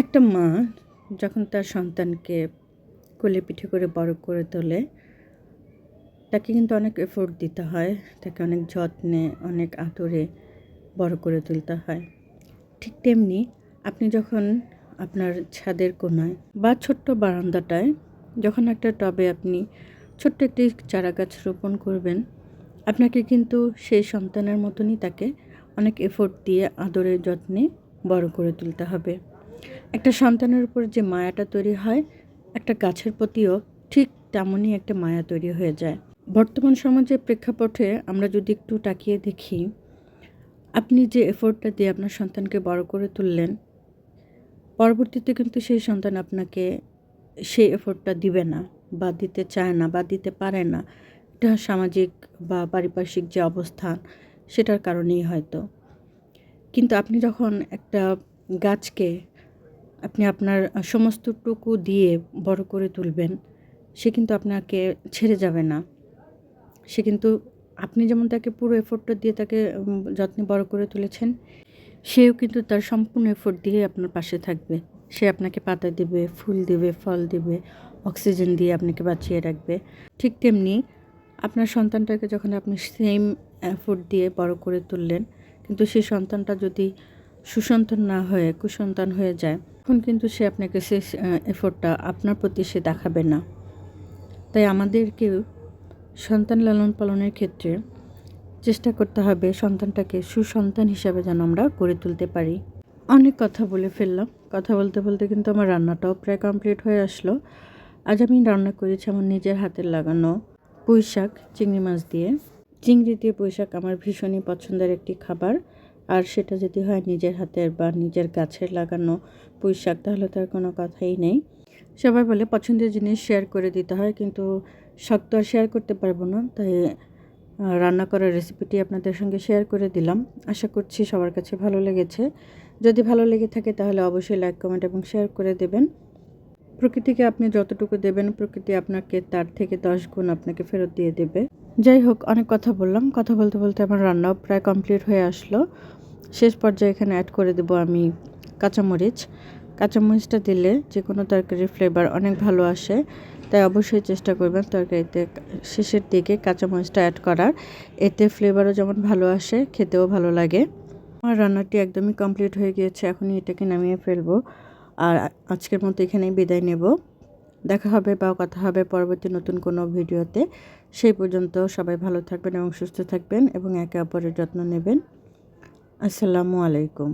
একটা মা যখন তার সন্তানকে কোলে পিঠে করে বড় করে তোলে, তাকে কিন্তু অনেক এফোর্ট দিতে হয়, তাকে অনেক যত্নে, অনেক আদরে বড় করে তুলতে হয়। ঠিক তেমনি আপনি যখন আপনার ছাদের কোনায় বা ছোট্ট বারান্দাটায় যখন একটা টবে আপনি ছোট্ট একটি চারা গাছ রোপণ করবেন, আপনাকে কিন্তু সেই সন্তানের মতনই তাকে অনেক এফোর্ট দিয়ে, আদরে, যত্নে বড় করে তুলতে হবে। একটা সন্তানের উপর যে মায়াটা তৈরি হয়, একটা গাছের প্রতিও ঠিক তেমনই একটা মায়া তৈরি হয়ে যায়। বর্তমান সমাজের প্রেক্ষাপটে আমরা যদি একটু তাকিয়ে দেখি, আপনি যে এফোর্টটা দিয়ে আপনার সন্তানকে বড় করে তুললেন, পরবর্তীতে কিন্তু সেই সন্তান আপনাকে সেই এফোর্টটা দিবে না বা দিতে চায় না বা দিতে পারে না। এটা সামাজিক বা পারিপার্শ্বিক যে অবস্থান, সেটার কারণেই হয়তো। কিন্তু আপনি যখন একটা গাছকে আপনি আপনার সমস্তটুকু দিয়ে বড় করে তুলবেন, সে কিন্তু আপনাকে ছেড়ে যাবে না। সে কিন্তু, আপনি যেমন তাকে পুরো এফোর্টটা দিয়ে তাকে যত্নে বড় করে তুলেছেন, সেও কিন্তু তার সম্পূর্ণ এফোর্ট দিয়ে আপনার পাশে থাকবে। সে আপনাকে পাতা দেবে, ফুল দেবে, ফল দেবে, অক্সিজেন দিয়ে আপনাকে বাঁচিয়ে রাখবে। ঠিক তেমনি আপনার সন্তানটাকে যখন আপনি সেম এফোর্ট দিয়ে বড় করে তুললেন, কিন্তু সেই সন্তানটা যদি সুসন্তান না হয়ে, কুসন্তান হয়ে যায় তখন কিন্তু সে আপনাকে সে এফোর্টটা আপনার প্রতি সে দেখাবে না। তাই আমাদেরকেও সন্তান লালন পালনের ক্ষেত্রে চেষ্টা করতে হবে সন্তানটাকে সুসন্তান হিসাবে যেন আমরা গড়ে তুলতে পারি। অনেক কথা বলে ফেললাম। কথা বলতে বলতে কিন্তু আমার রান্নাটাও প্রায় কমপ্লিট হয়ে আসলো। আজ আমি রান্না করেছি আমার নিজের হাতের লাগানো পুঁই শাক চিংড়ি মাছ দিয়ে। চিংড়ি দিয়ে পুঁই শাক আমার ভীষণই পছন্দের একটি খাবার। আর সেটা যদি হয় নিজের হাতের বা নিজের গাছের লাগানো পুঁই শাক তাহলে তার কোনো কথাই নেই। সবাই বলে পছন্দের জিনিস শেয়ার করে দিতে হয়, কিন্তু শাক তো আর শেয়ার করতে পারব না। তাই রান্না করার রেসিপিটি আপনাদের সঙ্গে শেয়ার করে দিলাম। আশা করছি সবার কাছে ভালো লেগেছে। যদি ভালো লেগে থাকে, তাহলে অবশ্যই লাইক কমেন্ট এবং শেয়ার করে দেবেন। প্রকৃতিকে আপনি যতটুকু দেবেন, প্রকৃতি আপনাকে তার থেকে দশ গুণ আপনাকে ফেরত দিয়ে দেবে। যাই হোক অনেক কথা বললাম। কথা বলতে বলতে আমার রান্নাও প্রায় কমপ্লিট হয়ে আসলো। শেষ পর্যায়ে এখানে অ্যাড করে দেবো আমি কাঁচামরিচ। কাঁচামরিচটা দিলে যে কোনো তরকারির ফ্লেভার অনেক ভালো আসে, তাই অবশ্যই চেষ্টা করবেন তরকারিতে শেষের দিকে কাঁচামরিচটা অ্যাড করার। এতে ফ্লেভারও যেমন ভালো আসে, খেতেও ভালো লাগে। আমার রান্নাটি একদমই কমপ্লিট হয়ে গিয়েছে, এখনই এটাকে নামিয়ে ফেলব। আর আজকের মতো এখানেই বিদায় নেব। দেখা হবে বা কথা হবে পরবর্তী নতুন কোনো ভিডিওতে। সেই পর্যন্ত সবাই ভালো থাকবেন এবং সুস্থ থাকবেন এবং একে অপরের যত্ন নেবেন। আসসালামু আলাইকুম।